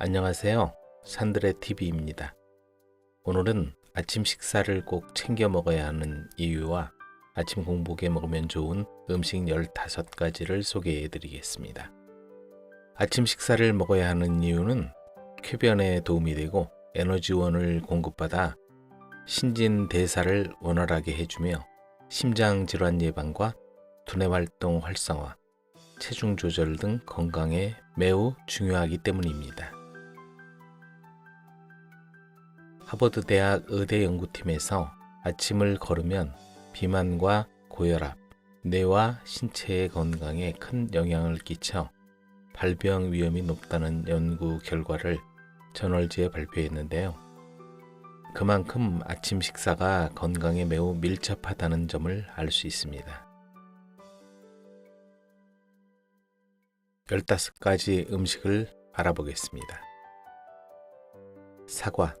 안녕하세요. 산들의 TV입니다. 오늘은 아침 식사를 꼭 챙겨 먹어야 하는 이유와 아침 공복에 먹으면 좋은 음식 15가지를 소개해 드리겠습니다. 아침 식사를 먹어야 하는 이유는 쾌변에 도움이 되고 에너지원을 공급받아 신진 대사를 원활하게 해주며 심장 질환 예방과 두뇌 활동 활성화, 체중 조절 등 건강에 매우 중요하기 때문입니다. 하버드 대학 의대 연구팀에서 아침을 걸으면 비만과 고혈압, 뇌와 신체의 건강에 큰 영향을 끼쳐 발병 위험이 높다는 연구 결과를 저널지에 발표했는데요. 그만큼 아침 식사가 건강에 매우 밀접하다는 점을 알 수 있습니다. 15가지 음식을 알아보겠습니다. 사과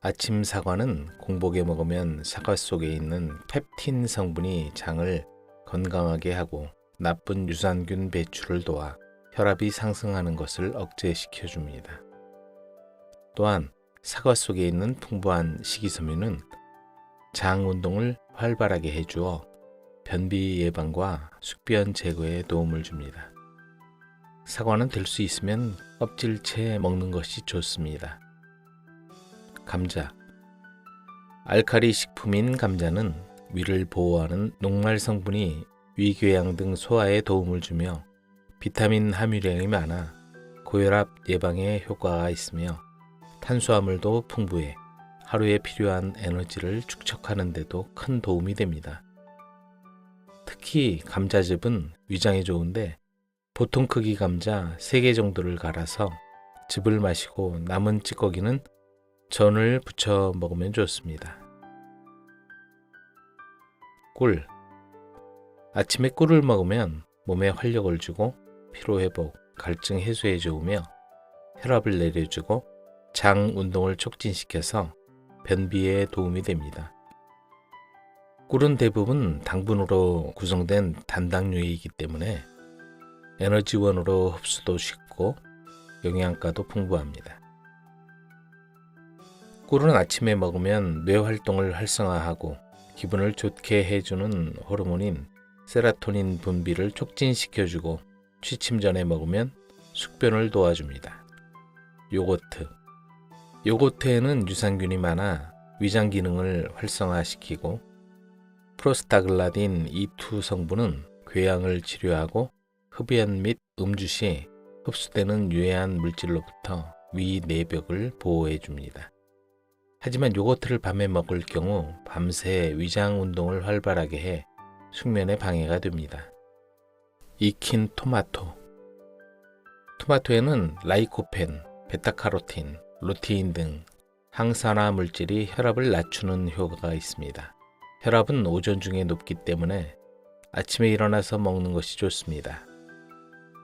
아침 사과는 공복에 먹으면 사과 속에 있는 펩틴 성분이 장을 건강하게 하고 나쁜 유산균 배출을 도와 혈압이 상승하는 것을 억제시켜 줍니다. 또한 사과 속에 있는 풍부한 식이섬유는 장 운동을 활발하게 해주어 변비 예방과 숙변 제거에 도움을 줍니다. 사과는 될 수 있으면 껍질채 먹는 것이 좋습니다. 감자 알카리 식품인 감자는 위를 보호하는 녹말 성분이 위궤양 등 소화에 도움을 주며 비타민 함유량이 많아 고혈압 예방에 효과가 있으며 탄수화물도 풍부해 하루에 필요한 에너지를 축적하는 데도 큰 도움이 됩니다. 특히 감자즙은 위장에 좋은데 보통 크기 감자 3개 정도를 갈아서 즙을 마시고 남은 찌꺼기는 전을 부쳐 먹으면 좋습니다. 꿀. 아침에 꿀을 먹으면 몸에 활력을 주고 피로 회복, 갈증 해소에 좋으며 혈압을 내려주고 장 운동을 촉진시켜서 변비에 도움이 됩니다. 꿀은 대부분 당분으로 구성된 단당류이기 때문에 에너지원으로 흡수도 쉽고 영양가도 풍부합니다. 꿀은 아침에 먹으면 뇌 활동을 활성화하고 기분을 좋게 해주는 호르몬인 세라토닌 분비를 촉진시켜주고 취침 전에 먹으면 숙변을 도와줍니다. 요거트. 요거트에는 유산균이 많아 위장 기능을 활성화시키고 프로스타글라딘 E2 성분은 궤양을 치료하고 흡연 및 음주 시 흡수되는 유해한 물질로부터 위 내벽을 보호해 줍니다. 하지만 요거트를 밤에 먹을 경우 밤새 위장 운동을 활발하게 해 숙면에 방해가 됩니다. 익힌 토마토 토마토에는 라이코펜, 베타카로틴, 루테인 등 항산화 물질이 혈압을 낮추는 효과가 있습니다. 혈압은 오전 중에 높기 때문에 아침에 일어나서 먹는 것이 좋습니다.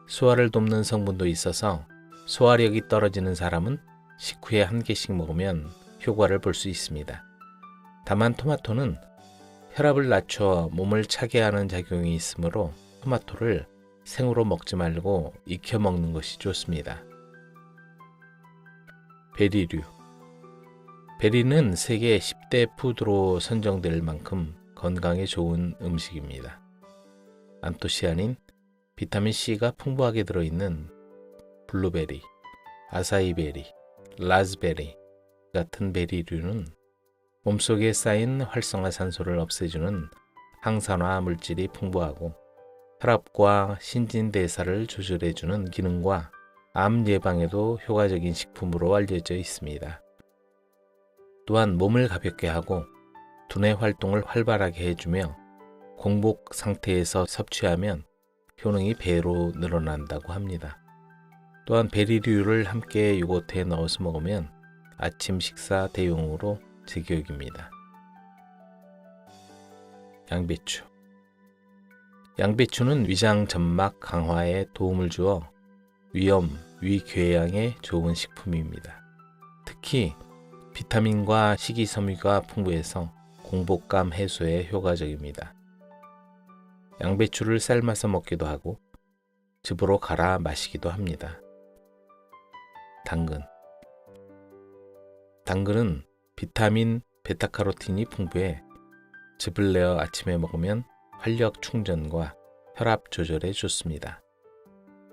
소화를 돕는 성분도 있어서 소화력이 떨어지는 사람은 식후에 한 개씩 먹으면 효과를 볼 수 있습니다. 다만 토마토는 혈압을 낮춰 몸을 차게 하는 작용이 있으므로 토마토를 생으로 먹지 말고 익혀 먹는 것이 좋습니다. 베리류 베리는 세계 10대 푸드로 선정될 만큼 건강에 좋은 음식입니다. 안토시아닌, 비타민C가 풍부하게 들어있는 블루베리, 아사이베리, 라즈베리, 같은 베리류는 몸속에 쌓인 활성화 산소를 없애주는 항산화 물질이 풍부하고 혈압과 신진대사를 조절해주는 기능과 암 예방에도 효과적인 식품으로 알려져 있습니다. 또한 몸을 가볍게 하고 두뇌 활동을 활발하게 해주며 공복 상태에서 섭취하면 효능이 배로 늘어난다고 합니다. 또한 베리류를 함께 요거트에 넣어서 먹으면 아침 식사 대용으로 제격입니다. 양배추 양배추는 위장 점막 강화에 도움을 주어 위염, 위궤양에 좋은 식품입니다. 특히 비타민과 식이섬유가 풍부해서 공복감 해소에 효과적입니다. 양배추를 삶아서 먹기도 하고 즙으로 갈아 마시기도 합니다. 당근. 당근은 비타민 베타카로틴이 풍부해 즙을 내어 아침에 먹으면 활력 충전과 혈압 조절에 좋습니다.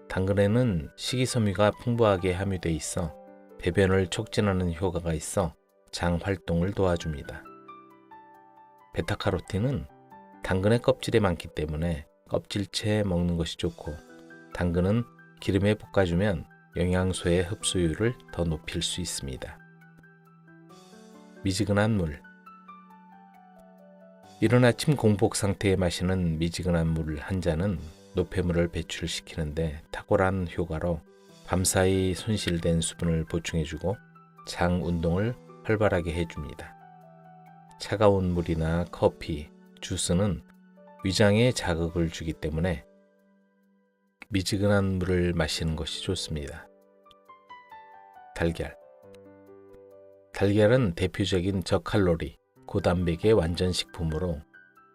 당근에는 식이섬유가 풍부하게 함유돼 있어 배변을 촉진하는 효과가 있어 장 활동을 도와줍니다. 베타카로틴은 당근의 껍질에 많기 때문에 껍질째 먹는 것이 좋고 당근은 기름에 볶아주면 영양소의 흡수율을 더 높일 수 있습니다. 미지근한 물 이른 아침 공복 상태에 마시는 미지근한 물 한 잔은 노폐물을 배출시키는데 탁월한 효과로 밤사이 손실된 수분을 보충해주고 장 운동을 활발하게 해줍니다. 차가운 물이나 커피, 주스는 위장에 자극을 주기 때문에 미지근한 물을 마시는 것이 좋습니다. 달걀. 달걀은 대표적인 저칼로리, 고단백의 완전 식품으로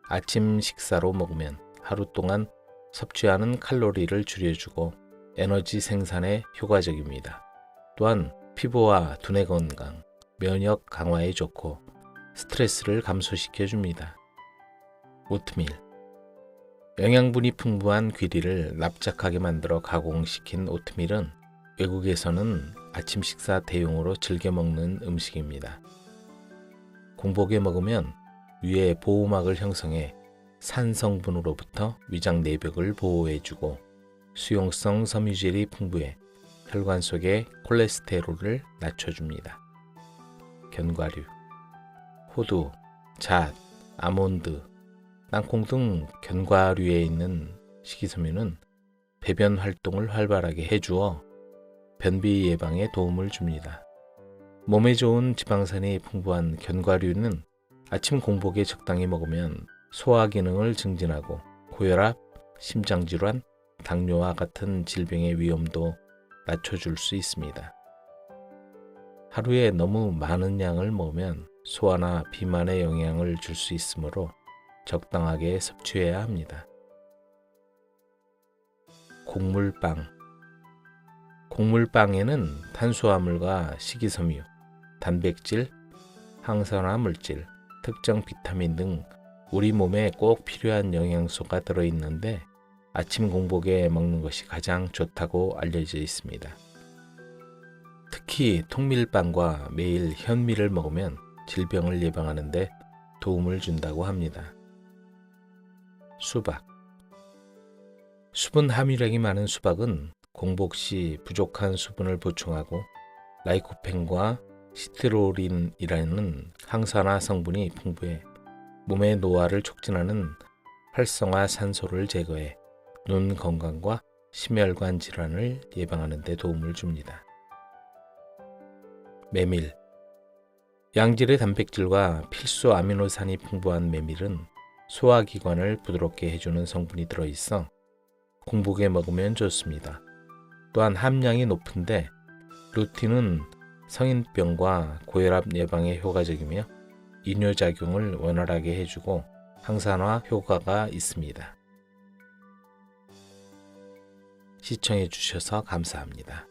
아침 식사로 먹으면 하루 동안 섭취하는 칼로리를 줄여주고 에너지 생산에 효과적입니다. 또한 피부와 두뇌 건강, 면역 강화에 좋고 스트레스를 감소시켜 줍니다. 오트밀 영양분이 풍부한 귀리를 납작하게 만들어 가공시킨 오트밀은 외국에서는 아침 식사 대용으로 즐겨 먹는 음식입니다. 공복에 먹으면 위에 보호막을 형성해 산 성분으로부터 위장 내벽을 보호해주고 수용성 섬유질이 풍부해 혈관 속의 콜레스테롤을 낮춰줍니다. 견과류, 호두, 잣, 아몬드, 땅콩 등 견과류에 있는 식이섬유는 배변 활동을 활발하게 해주어 변비 예방에 도움을 줍니다. 몸에 좋은 지방산이 풍부한 견과류는 아침 공복에 적당히 먹으면 소화 기능을 증진하고 고혈압, 심장질환, 당뇨와 같은 질병의 위험도 낮춰줄 수 있습니다. 하루에 너무 많은 양을 먹으면 소화나 비만에 영향을 줄 수 있으므로 적당하게 섭취해야 합니다. 곡물빵 곡물빵에는 탄수화물과 식이섬유, 단백질, 항산화 물질, 특정 비타민 등 우리 몸에 꼭 필요한 영양소가 들어있는데 아침 공복에 먹는 것이 가장 좋다고 알려져 있습니다. 특히 통밀빵과 매일 현미를 먹으면 질병을 예방하는데 도움을 준다고 합니다. 수박 수분 함유량이 많은 수박은 공복 시 부족한 수분을 보충하고 라이코펜과 시트로린이라는 항산화 성분이 풍부해 몸의 노화를 촉진하는 활성화 산소를 제거해 눈 건강과 심혈관 질환을 예방하는 데 도움을 줍니다. 메밀 양질의 단백질과 필수 아미노산이 풍부한 메밀은 소화기관을 부드럽게 해주는 성분이 들어있어 공복에 먹으면 좋습니다. 또한 함량이 높은데 루틴은 성인병과 고혈압 예방에 효과적이며 이뇨작용을 원활하게 해주고 항산화 효과가 있습니다. 시청해 주셔서 감사합니다.